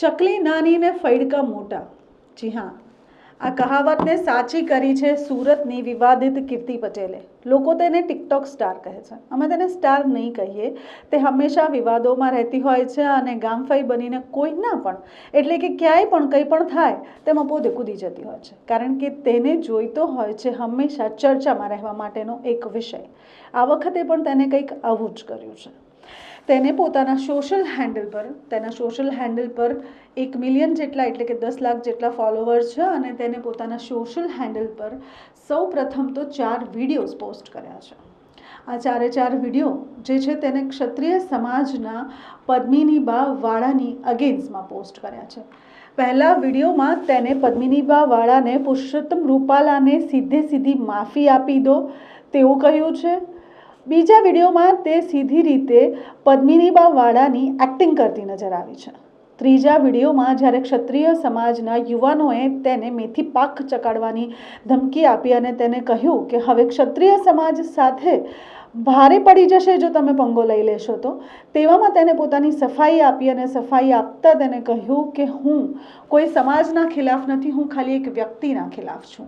ચકલી નાની ને ફૈડકા મોટા. જી હા, આ કહાવતને સાચી કરી છે સુરતની વિવાદિત કીર્તિ પટેલે. લોકો તેને ટિકટોક સ્ટાર કહે છે. અમે તેને સ્ટાર નહીં કહીએ. તે હંમેશા વિવાદોમાં રહેતી હોય છે અને ગામફાઈ બનીને કોઈના પણ, એટલે કે ક્યાંય પણ કંઈ પણ થાય, તેમાં પોતે કૂદી જતી હોય છે. કારણ કે તેને જોઈતો હોય છે હંમેશા ચર્ચામાં રહેવા માટેનો એક વિષય. આ વખતે પણ તેને કંઈક આવું જ કર્યું છે. તેને પોતાના સોશિયલ હેન્ડલ પર, તેના સોશિયલ હેન્ડલ પર એક મિલિયન જેટલા એટલે કે દસ લાખ જેટલા ફોલોવર છે અને તેને પોતાના સોશિયલ હેન્ડલ પર સૌ પ્રથમ તો ચાર વિડીયોઝ પોસ્ટ કર્યા છે. આ ચારે ચાર વીડિયો જે છે તેને ક્ષત્રિય સમાજના પદ્મિની બા વાળાની અગેન્સ્ટમાં પોસ્ટ કર્યા છે. પહેલા વિડીયોમાં તેને પદ્મિનીબા વાળાને પુરુષોત્તમ રૂપાલાને સીધે સીધી માફી આપી દો તેવું કહ્યું છે બીજા વિડીયોમાં તે સીધી રીતે પદ્મિનીબા વાળાની એક્ટિંગ કરતી નજર આવી છે. ત્રીજા વિડીયોમાં જ્યારે ક્ષત્રિય સમાજના યુવાનોએ તેને મેથી પાક ચકાડવાની ધમકી આપી અને તેને કહ્યું કે હવે ક્ષત્રિય સમાજ સાથે ભારે પડી જશે જો તમે પંગો લઈ લેશો તો. તેવામાં તેને પોતાની સફાઈ આપી અને સફાઈ આપતા તેને કહ્યું કે હું કોઈ સમાજના ખિલાફ નથી, હું ખાલી એક વ્યક્તિના ખિલાફ છું.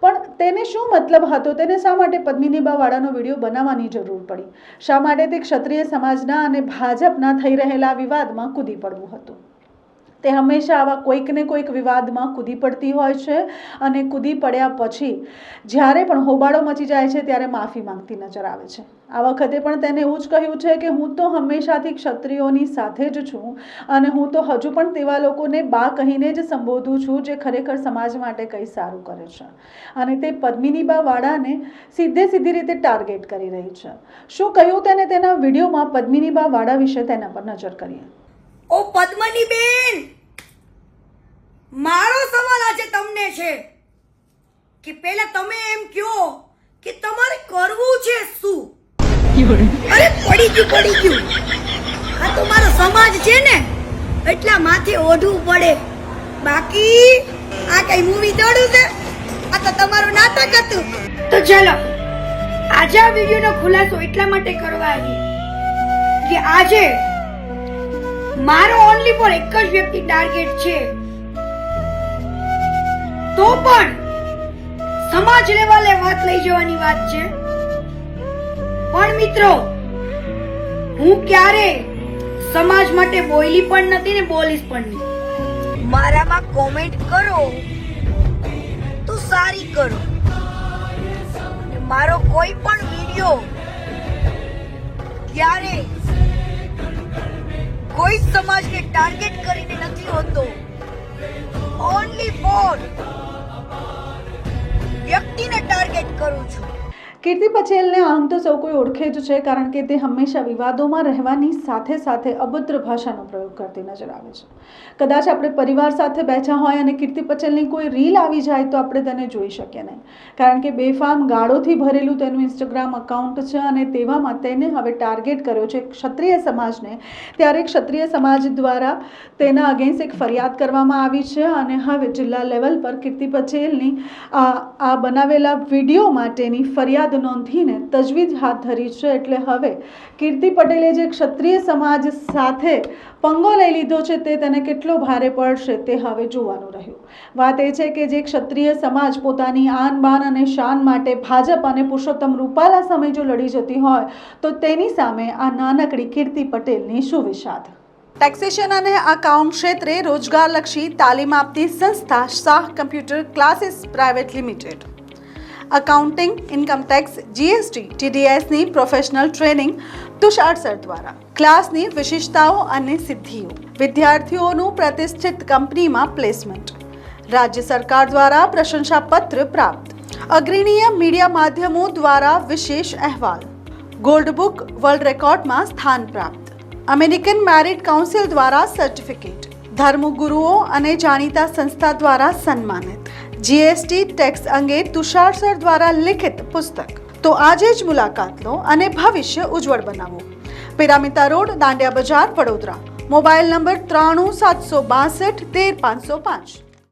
પણ તેને શું મતલબ હતો? તેને શા માટે પદ્મિનીબા વાળાનો વીડિયો બનાવવાની જરૂર પડી? શા માટે તે ક્ષત્રિય સમાજના અને ભાજપના થઈ રહેલા વિવાદમાં કૂદી પડવું હતું? તે હંમેશા આવા કોઈક ને કોઈક વિવાદમાં કૂદી પડતી હોય છે અને કૂદી પડ્યા પછી જ્યારે પણ હોબાળો મચી જાય છે ત્યારે માફી માંગતી નજર આવે છે. આ વખતે પણ તેને એવું જ કહ્યું છે કે હું તો હંમેશાથી ક્ષત્રિયોની સાથે જ છું અને હું તો હજુ પણ તેવા લોકોને બા કહીને જ સંબોધું છું જે ખરેખર સમાજ માટે કંઈ સારું કરે છે. અને તે પદ્મિની બા વાળાને સીધે સીધી રીતે ટાર્ગેટ કરી રહી છે. શું કહ્યું તેને તેના વિડીયોમાં પદ્મિની બા વાળા વિશે તેના પર નજર કરીએ? ઓ પદ્મની બેન! મારો સવાલ આજે તમને છે કે પહેલા તમે એમ કહો કે તમારે કરવું છે શું? અરે, પડી ગયું પડી ગયું. આ તો મારો સમાજ છે ને, એટલા માથે ઓઢવું પડે. બાકી, આ કઈ મૂવી દોડું છે? આ તો તમારું નાટક હતું. તો ચલો, આજે આ વિડીયોનો ખુલાસો એટલા માટે કરવા આવી કે આજે મારો ઓનલી ફોર એક જ વ્યક્તિ ટાર્ગેટ છે. તો પણ સમાજ લેવલે વાત લઈ જવાની વાત છે. પણ મિત્રો, હું ક્યારે સમાજ માટે બોલી પણ નથી ને બોલીશ પણ નહીં મારામાં કોમેન્ટ કરો. તો સારી કરો. મારો કોઈ પણ વીડિયો ક્યારે કોઈ સમાજને ટાર્ગેટ કરીને નથી હોતો. ઓનલી ફોર વ્યક્તિને ટાર્ગેટ કરું છું. કીર્તિ પટેલને આમ તો સૌ કોઈ ઓળખે જ છે, કારણ કે તે હંમેશા વિવાદોમાં રહેવાની સાથે સાથે અભદ્ર ભાષાનો પ્રયોગ કરતી નજર આવે છે. કદાચ આપણે પરિવાર સાથે બેઠા હોય અને કીર્તિ પટેલની કોઈ રીલ આવી જાય તો આપણે તેને જોઈ શકીએ નહીં. કારણ કે બેફામ ગાળોથી ભરેલું તેનું ઇન્સ્ટાગ્રામ અકાઉન્ટ છે અને તેવામાં તેને હવે ટાર્ગેટ કર્યો છે ક્ષત્રિય સમાજને. ત્યારે ક્ષત્રિય સમાજ દ્વારા તેના અગેન્સ્ટ એક ફરિયાદ કરવામાં આવી છે અને હવે જિલ્લા લેવલ પર કીર્તિ પટેલની આ આ બનાવેલા વીડિયો માટેની ફરિયાદ નોંધીને તજવીજ હાથ ધરી છે એટલે હવે કીર્તિ પટેલે જે ક્ષત્રિય સમાજ સાથે પંગો લઈ લીધો છે તે તેને કેટલો ભારે પડશે તે હવે જોવાનું રહ્યું. વાત એ છે કે જે ક્ષત્રિય સમાજ પોતાની આન બાન અને શાન માટે ભાજપ અને પુરુષોત્તમ રૂપાલા સામે જો લડી જતી હોય, તો તેની સામે આ નાનકડી કીર્તિ પટેલની શું વિષાદ ટેક્સેશન અને અકાઉન્ટ ક્ષેત્રે રોજગારલક્ષી તાલીમ આપતી સંસ્થા Shah computer classes private limited. Accounting income tax GST ટીડીએસની professional training Tushar sir દ્વારા. ક્લાસની વિશિષ્ટતાઓ અને સિદ્ધિઓ. વિદ્યાર્થીઓનું પ્રતિષ્ઠિત કંપનીમાં પ્લેસમેન્ટ રાજ્ય સરકાર દ્વારા પ્રશંસાપત્ર પ્રાપ્ત. અગ્રણીય મીડિયા માધ્યમો દ્વારા વિશેષ અહેવાલ. ગોલ્ડ બુક વર્લ્ડ રેકોર્ડમાં સ્થાન પ્રાપ્ત. અમેરિકન મેરિટ કાઉન્સિલ દ્વારા સર્ટિફિકેટ ધર્મગુરુઓ અને જાણીતા સંસ્થા દ્વારા સન્માનિત. જીએસટી ટેક્સ અંગે તુષાર સર દ્વારા લિખિત પુસ્તક. તો આજે જ મુલાકાત લો અને ભવિષ્ય ઉજ્જવળ બનાવો. પિરામિતા રોડ, દાંડિયા બજાર, વડોદરા. મોબાઈલ નંબર ત્રાણું સાતસો બાસઠ, તેર પાંચસો પાંચ.